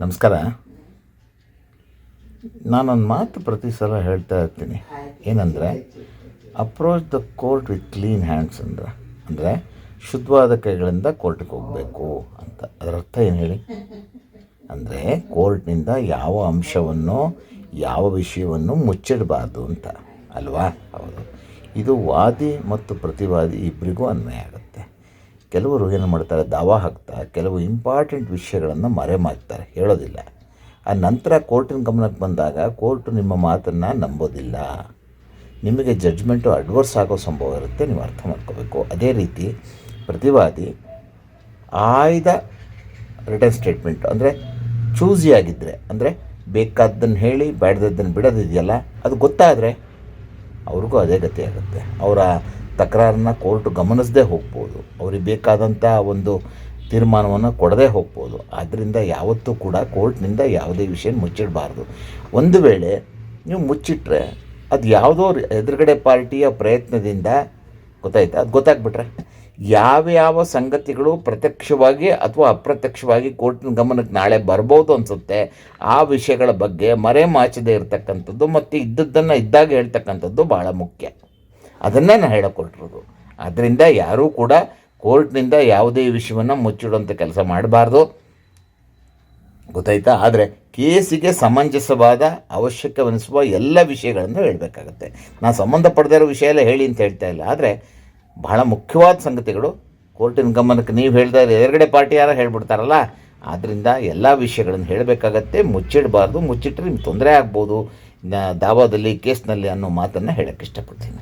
ನಮಸ್ಕಾರ. ನಾನೊಂದು ಮಾತು ಪ್ರತಿ ಸಲ ಹೇಳ್ತಾ ಇರ್ತೀನಿ. ಏನಂದರೆ approach the court with clean hands ಅಂದ್ರೆ, ಅಂದರೆ ಶುದ್ಧವಾದ ಕೈಗಳಿಂದ ಕೋರ್ಟಿಗೆ ಹೋಗಬೇಕು ಅಂತ. ಅದರ ಅರ್ಥ ಏನು ಹೇಳಿ? ಅಂದರೆ ಕೋರ್ಟ್ನಿಂದ ಯಾವ ಅಂಶವನ್ನು, ಯಾವ ವಿಷಯವನ್ನು ಮುಚ್ಚಿಡಬಾರ್ದು ಅಂತ. ಅಲ್ವಾ? ಹೌದು. ಇದು ವಾದಿ ಮತ್ತು ಪ್ರತಿವಾದಿ ಇಬ್ಬರಿಗೂ ಅನ್ವಯ ಆಗುತ್ತೆ. ಕೆಲವರು ಏನು ಮಾಡ್ತಾರೆ, ದಾವ ಹಾಕ್ತಾ ಕೆಲವು ಇಂಪಾರ್ಟೆಂಟ್ ವಿಷಯಗಳನ್ನು ಮರೆಮಾಕ್ತಾರೆ ಹೇಳೋದಿಲ್ಲ. ಆ ನಂತರ ಕೋರ್ಟಿನ ಗಮನಕ್ಕೆ ಬಂದಾಗ ಕೋರ್ಟು ನಿಮ್ಮ ಮಾತನ್ನು ನಂಬೋದಿಲ್ಲ. ನಿಮಗೆ ಜಡ್ಜ್ಮೆಂಟು ಅಡ್ವರ್ಸ್ ಆಗೋ ಸಂಭವ ಇರುತ್ತೆ, ನೀವು ಅರ್ಥ ಮಾಡ್ಕೋಬೇಕು. ಅದೇ ರೀತಿ ಪ್ರತಿವಾದಿ ಆಯ್ದ ರಿಟರ್ನ್ ಸ್ಟೇಟ್ಮೆಂಟ್ ಅಂದರೆ ಚೂಸಿ ಆಗಿದ್ದರೆ ಅಂದರೆ ಬೇಕಾದ್ದನ್ನು ಹೇಳಿ ಬೇಡದದ್ದನ್ನು ಬಿಡೋದಿದೆಯಲ್ಲ, ಅದು ಗೊತ್ತಾದರೆ ಅವ್ರಿಗೂ ಅದೇ ಗತಿ ಆಗುತ್ತೆ. ಅವರ ತಕರಾರನ್ನ ಕೋರ್ಟ್ ಗಮನಿಸದೇ ಹೋಗ್ಬೋದು. ಅವ್ರಿಗೆ ಬೇಕಾದಂಥ ಒಂದು ತೀರ್ಮಾನವನ್ನು ಕೊಡದೇ ಹೋಗ್ಬೋದು. ಆದ್ದರಿಂದ ಯಾವತ್ತೂ ಕೂಡ ಕೋರ್ಟ್ನಿಂದ ಯಾವುದೇ ವಿಷಯ ಮುಚ್ಚಿಡಬಾರ್ದು. ಒಂದು ವೇಳೆ ನೀವು ಮುಚ್ಚಿಟ್ರೆ ಅದು ಯಾವುದೋ ಎದುರುಗಡೆ ಪಾರ್ಟಿಯ ಪ್ರಯತ್ನದಿಂದ ಗೊತ್ತಾಯ್ತಾ? ಅದು ಗೊತ್ತಾಗ್ಬಿಟ್ರೆ. ಯಾವ್ಯಾವ ಸಂಗತಿಗಳು ಪ್ರತ್ಯಕ್ಷವಾಗಿ ಅಥವಾ ಅಪ್ರತ್ಯಕ್ಷವಾಗಿ ಕೋರ್ಟಿನ ಗಮನಕ್ಕೆ ನಾಳೆ ಬರ್ಬೋದು ಅನಿಸುತ್ತೆ, ಆ ವಿಷಯಗಳ ಬಗ್ಗೆ ಮರೆ ಮಾಚದೇ ಇರತಕ್ಕಂಥದ್ದು ಮತ್ತು ಇದ್ದದ್ದನ್ನು ಇದ್ದಾಗ ಹೇಳ್ತಕ್ಕಂಥದ್ದು ಭಾಳ ಮುಖ್ಯ. ಅದನ್ನೇ ನಾನು ಹೇಳಿಕೊಟ್ಟಿರೋದು. ಅದರಿಂದ ಯಾರೂ ಕೂಡ ಕೋರ್ಟ್ನಿಂದ ಯಾವುದೇ ವಿಷಯವನ್ನು ಮುಚ್ಚಿಡುವಂಥ ಕೆಲಸ ಮಾಡಬಾರ್ದು. ಗೊತ್ತಾಯ್ತಾ? ಆದರೆ ಕೇಸಿಗೆ ಸಮಂಜಸವಾದ, ಅವಶ್ಯಕವೆನಿಸುವ ಎಲ್ಲ ವಿಷಯಗಳನ್ನು ಹೇಳಬೇಕಾಗತ್ತೆ. ನಾನು ಸಂಬಂಧಪಡದೇ ಇರೋ ವಿಷಯ ಎಲ್ಲ ಹೇಳಿ ಅಂತ ಹೇಳ್ತಾ ಇಲ್ಲ. ಆದರೆ ಬಹಳ ಮುಖ್ಯವಾದ ಸಂಗತಿಗಳು ಕೋರ್ಟಿನ ಗಮನಕ್ಕೆ ನೀವು ಹೇಳ್ತಾ ಇರೋ ಎದುರುಗಡೆ ಪಾರ್ಟಿ ಯಾರು ಹೇಳ್ಬಿಡ್ತಾರಲ್ಲ ಆದ್ದರಿಂದ ಎಲ್ಲ ವಿಷಯಗಳನ್ನು ಹೇಳಬೇಕಾಗತ್ತೆ. ಮುಚ್ಚಿಡಬಾರ್ದು. ಮುಚ್ಚಿಟ್ರೆ ನಿಮ್ಗೆ ತೊಂದರೆ ಆಗ್ಬೋದು. ದಾವಾದಲ್ಲಿ ಕೇಸ್ನಲ್ಲಿ ಅನ್ನೋ ಮಾತನ್ನು ಹೇಳೋಕ್ಕೆ ಇಷ್ಟಪಡ್ತೀನಿ.